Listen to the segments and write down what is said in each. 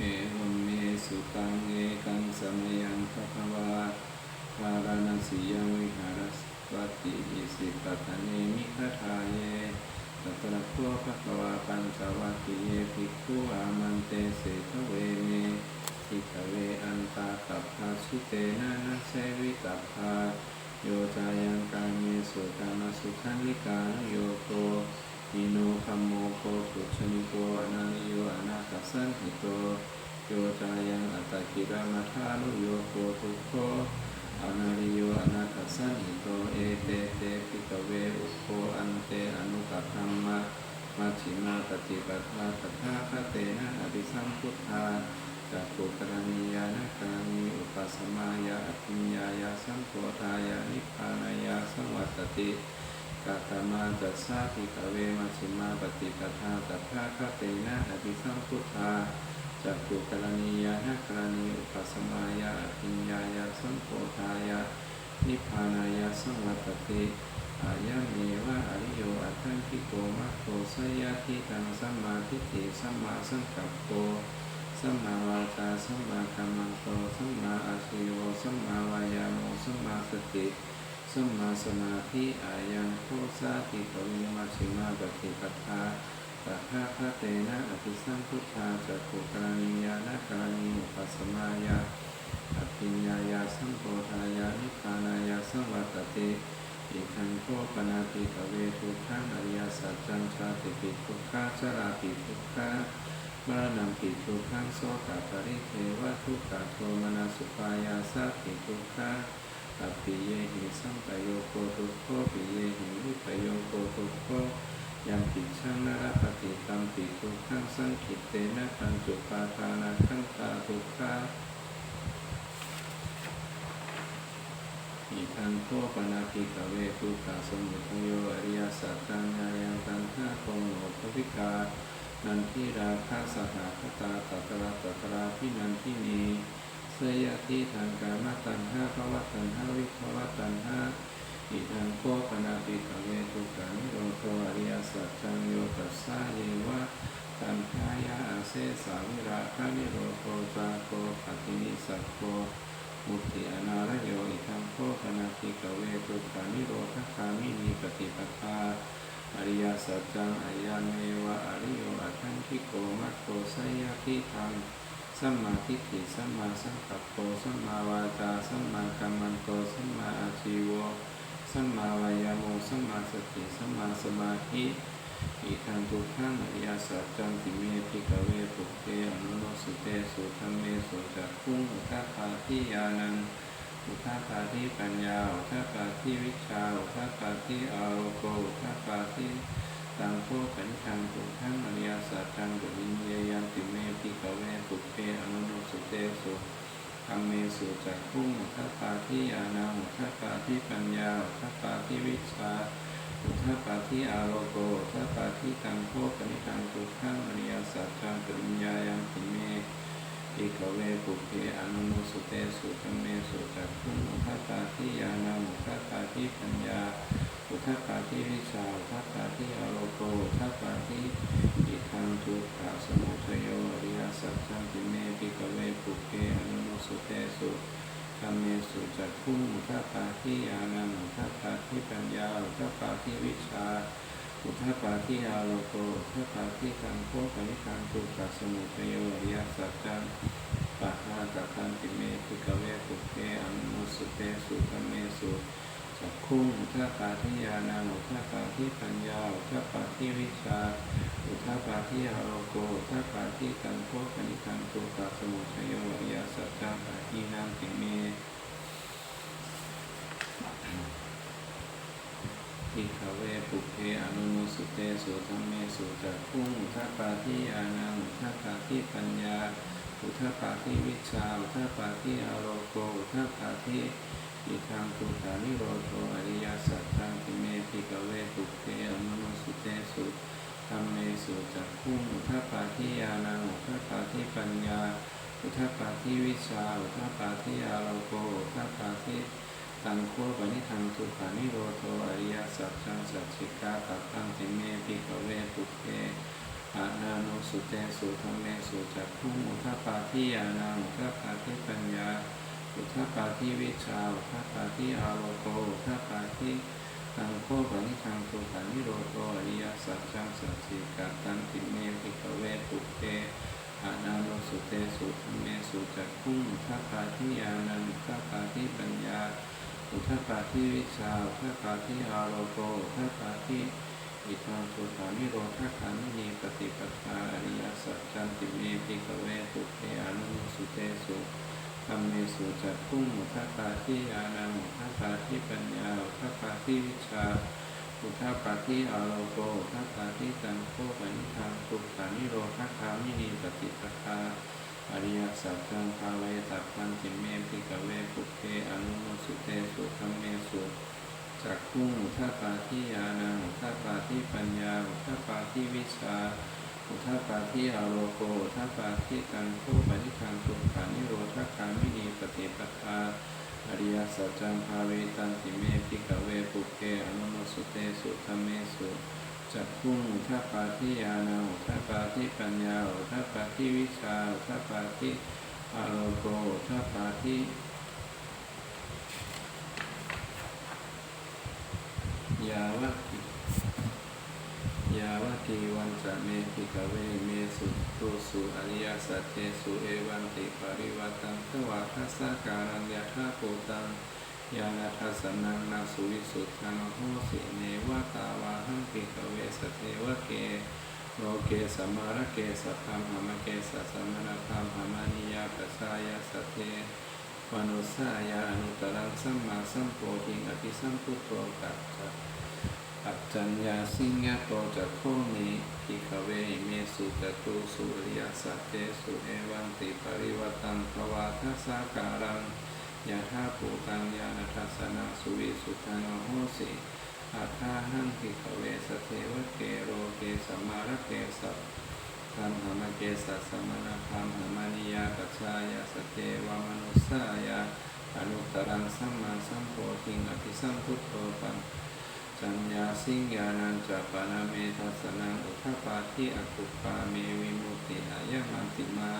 เอวเมสุตังเอกังสมยังภควาภารณสียังวิหารสวัติอิสิปตะเนมิคทาเยตัตระโพภควาปัญจวัคคีเยภิกขุอามันเตเสทเวเมทิทเวอันตาตัพพาชิเตนะนะเสวิตัพพาโยจายังกามิสุกามสุขันลิกานุโยโก อิโนคัมโมโคตุชนิโกอนันโยอนาคสันหิโตโยจายังอัตตกิรามาธานุโยโกทุโคอนาริโยอนาคสันหิโตเอเตเตปิกเวอุโคอันเตอนุกัปรมมะมัชฌิมาปฏิปทาตถาคเตนะอภิสัมพุทธาจักขุกรณียานะกามีอุปสมายาอภิญญายาสัมโพธายานิพพานายาสังวัตติ กาตมาจัสสาภิกเวมัชฌิมาปฏิปทาตถาคเตนะอภิสัมพุทธาจักขุกรณียานะกรณีอุปสมายาอภิญญายาสัมโพธายานิพพานายาสังวัตติอายะเมวะอริโยอัตถังคิโกมัคโคสยะทิตังสัมมาทิฏฐิสัมมาสังกัปโปสัมมาวาจาสัมมากัมมันโตสัมมาอาชีวสัมมาวายาโมสัมมาสติ สัมมาสมาธิอายังโคสาติกวิมัชฌิมาปฏิปทาตัทธาคเตนะอภิสัมพุทธาจักขุกรณียานะกรณีอุปสมายาอภิญญายาสัมโพธายานิพานายาสังวัตติอิทังโคปนาติกเวทุขังอริยสัจจังชาติปิทุกขาชราปิทุกขามรณะปิทุกขังโสกปริเทวทุกขโทมนาสุปายาสัพปิทุกขา อภิเยหิสัมปโยโคทุกโคปิเยหิวิปโยโคทุกโคยังปิชังนรปฏิตัมปิทุกขังสังขิตเตนะปัญจุปาทานาขันตาทุกขาอิทังโคปนาภิกเวทุกขาสมุทโยอริยสัจจังญายังตันหาโกโนภวิกานันทิราคาสหคตาตัตระตัตระพินันทินี สยทิทางกามตันหาภวตันหาวิภวตันหาอิทังโคปนาปิกเวทุกขานิโรโตอริยสัจจังโยตัสสะเยวะตัณหายาอาเสสาวิราคานิโรโตจาโกปฏินิสัตโกมุติอนาระโยอิทังโคปนาปิกเวทุกขานิโรธคามินีปฏิปทาอริยสัจจังอายาเมวะอริโยอัตถังคิโกมัคโคไสยทิทัง สัมมาทิฏฐิสัมมาสังกัปโปสัมมาวาจาสัมมากัมมันโตสัมมาอาชีวะสัมมาวายาโมสัมมาสติสัมมาสมาธิอิทังทุกขังอริยสัจจังติเมพิกเวปุเพอนุโนสุเตสุธรรมเมสุจักขุงอุทาปาทิยานังอุทาปาทิปัญญาอุทาปาทิวิชาอุทาปาทิอาโรโกอุทาปาทิตังโคปัญชังทุกขังอริยสัจจังตุลิเยยันติเมพิกเวปุเพอนุโนสุเตสุธรรมเม สุจักขุงอุทาปาที่อานามุทาปาที่ปัญญาอุทาปาที่วิชาอุทาปาที่อาโลโกอุทาปาที่ตังโคปนิตังตุขังอริยสัจจังปริญญายังติเมอิกเวปุเพอนุโมสุเตสุตเมสุจักขุงอุทาปาที่อานามุทาปาที่ปัญญา อุทาปาทิวิชาุทาปาทิอาโลโกอุทาปาทิอิทังทุกขะสมุทโยอริยสัจจังติเมปิกเวปุเพอนุโนสุเตสุธรรมเมสุจักขุงอุทาปาทิยานังุทาปาทิปัญญาุทาปาทิวิชาอุทาปาทิอาโลโกอุทาปาทิตังโคปนิคังตุกัสมุทโยอริยสัจจังปะหาตะคันติเมพิกเวปุเพอนุโมสุเตสุธรรมเมสุ จักขุงอุทาปาทิยานังอุทาปาทิปัญญาอุทาปาทิวิชาอุทาปาทิอาโลโกอุทาปาทิตังโคปนิคังตุกัสมุทโยอริยสัจจังปะหินังติเมทิขเวปุเพอนุโมสุเตสุธรรมเมสุจักขุงอุทาปาทิยานังอุทาปาทิปัญญาอุทาปาทิวิชาอุทาปาทิอาโลโกอุทาปาทิ อิทังทุกขานิโรโธอริยสัจจังติเมพิกเวปุเพอนุโมสุเตสุธรรมเมสุจักขุงอุทาปาทิยานังอุทาปาทิปัญญาอุทาปาทิวิชาอุทาปาทิอาโลโกอุทาปาทิตังโคปนิทังทุขานิโรโทอริยสัจจังสัจจิกาตัตังติเมปิกเวปุเพอานานุสุเตสุธรรมเมสุจักขุมุทปาทิยานามุทปาทิปัญญา อุทปาทิวิชาอุทปาทิอาโลโกอุทปาทิตังโคปนิทังตุปานิโรโตอริยสัจจังสัจจิกาตังติเมปิกเวปุเตอานานุสุเตสุธรรมเมสุจักขุมุทปาทิยานามุทปาทิปัญญา อุทปาทิวิชาอุทปาทิอาโลโกอุทปาทิอิทังสุขานิโรธาคามินีปฏิปทาอริยสัจจันติเมปิกเวปุเพอานุสุเตสุ ธรรมเมสุจักขุมุทปาทิอานังอุทปาทิปัญญาอุทปาทิวิชาอุทปาทิอโลโกอุทปาทิตังโคปนิทังสุขานิโรธาคามินีปฏิปทาอริยสัจจังภาเวตัพันติเมปิกเวปุเพอนุโมสุเตสุธรรมเมสุจักขุมุทปาทิยานังอุทปาทิปัญญาอุทปาทิวิชา อุทปาทิอาโลโกอุทปาทิตังโคปนิทังสุขานิโรธคามินีปฏิปทาอริยสัจจังภาเวตันติเมปิกเวปุเพอนุโมสุเตสุธรรมเมสุจักขุมุทปาทิยานังอุทปาทิปัญญาอุทปาทิวิชาอุทปาทิอาโลโกอุทปาทิยาวะ กิยาวะกีวันจะเมปิกเวเมสุตุสุอริยสัจเจสุเอวันติปริวัตังทวาทัสสะการัญญาธาโพตังยานาทัสสนังนาสุวิสุทธังโหสิเนวะตาวาหังปิกเวสเทวะเกโลเกสมารเกสัพพมหมเกสัสมณพามหมานิยาปัสสายาสเทวนุสายาอนุตรังสัมมาสัมโพธิอภิสัมพุทโธกัจจ ปัจจัญญาสิงยโตจักโคนิพิกเวเมสุจตุสุริยสัจเจสุเอวันติปริวัตังภวาทัสสะการังยาธาภูตังยาณทัสสนาสุวิสุทังโหสิอาคาหังพิกเวสเทวเกโรเกสมารเกสัพธรรมหมเกสัสมณธรรมหมานิยากัจฉายาสเทวมนุสายาอนุตตรังสัมมาสัมโพธิงอภิสัมพุทโธปัญ จัญญาสิงญาณัญจะปานาเมทัสนังอุทปาทิอกุปปาเมวิมุติอายะมันติมา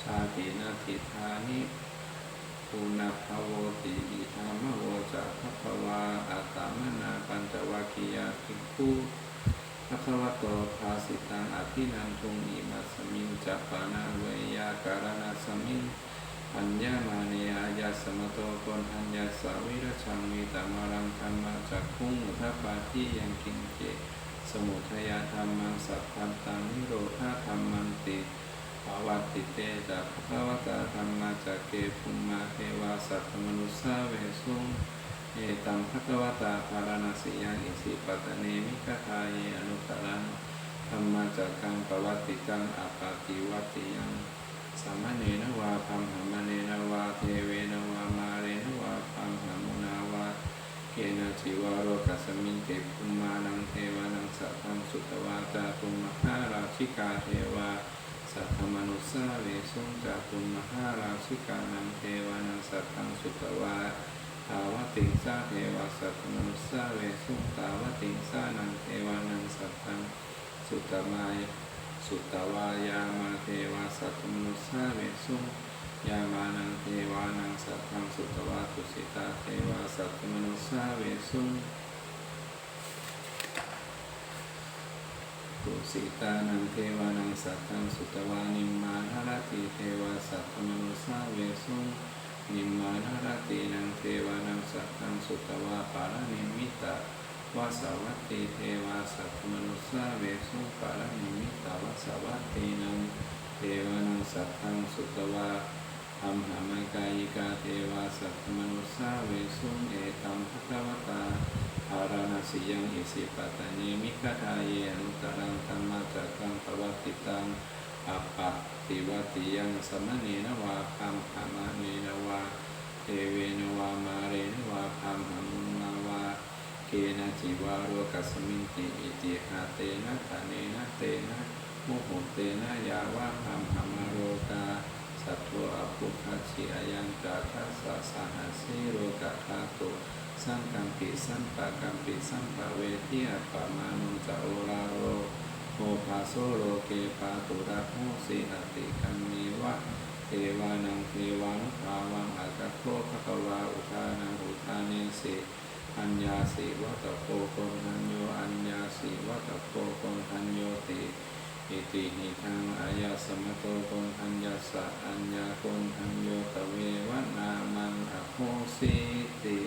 ชาตินาทิธานิปุณภโวติอิธามโวจะภควาอัตามนาปัญจวัคียาภิกขุภควโตภาสิตังอภินันทุงอิมัสมิงจัปปานาเวยาการณาสมิงอัญญามาเนอายา กนทัญญาสาวิรชังมีตามารังธรรมาจักขุงอุทปาทิยังกินเจสมุทยาธรรมังสัพพันตังนิโรธาธรรมันติภาวัตติเตจักภาวตาธรรมาจักเกภุมมาเทวาสัตมนุสสาเวสุงเอตังภควตาภารณสิยังอิสิปตเนมิคทายอนุตตรังธรรมาจักกังปวัตติกังอาปาติวัติยัง สามเณนวาพัมหามเนนวาเทเวนวามาเรนวาพัมหามุนาวาเกนะจิวาโรกัสมิงเกภุมานังเทวานังสัพพังสุตวาจาตุมมหาราชิกาเทวาสัทธมนุสสาเวสุงจากตุมมหาราชิกานังเทวานังสัตตังสุตวาทาวติงสาเทวาสัทธมนุสสาเวสุงตาวติงสานังเทวานังสัตตังสุตมาย สุตวายามาเทวาสัทธมนุสสาเวสุยามานังเทวานังสัตตังสุตวาตุสิตาเทวาสัทธมนุสสาเวสุตุสิตานังเทวานังสัตตังสุตวานิมมาหรติเทวาสัตตมนุสาเวสุนิมมาหรตินังเทวานังสัตตังสุตวาปารานิมิตา วาสาวัตติเทวาสัตมนุสาเวสุปารานิมิตาวาสาวัตตินังเทวานังสัตตังสุตวาธรรมหามกายิกาเทวาสัตมนุสาเวสุเอตัมภควตาอาราณสิยังอิสิปตะเนมิคทายเยอนุตรังธรรมจักังปวัติตังอัปปติวติยังสมณเนนวาคัมหามะเนนวาเทเวนวามาเรนวาคัมหามุนาวาเก นะจิวาโรกัสมิงติอิติหาเตนะทะเนนะเตนะโมโหเตนะยาวาคัมหามาโรกาสัตโตอภุคัจฉิอายังกาทัสสะสหัสสิโรกะทาโตสังกัมปิสัมปะกัมปิสัมปะเวทิอัปปะมานุจะโอราโรโอภาโซโลเกปาตุระโหสิอติกัมมีวะเทวานังเทวังภาวังอัตโคภควาอุทานังอุทาเนสิ อัญญาสิวัตโพโกนัญโยอัญญาสิวัตโพโกนัญโยติอิติหิทังอายาสมโตโกนัญญาสะอัญญาโกนัญโยตเววนามังอโหสิติ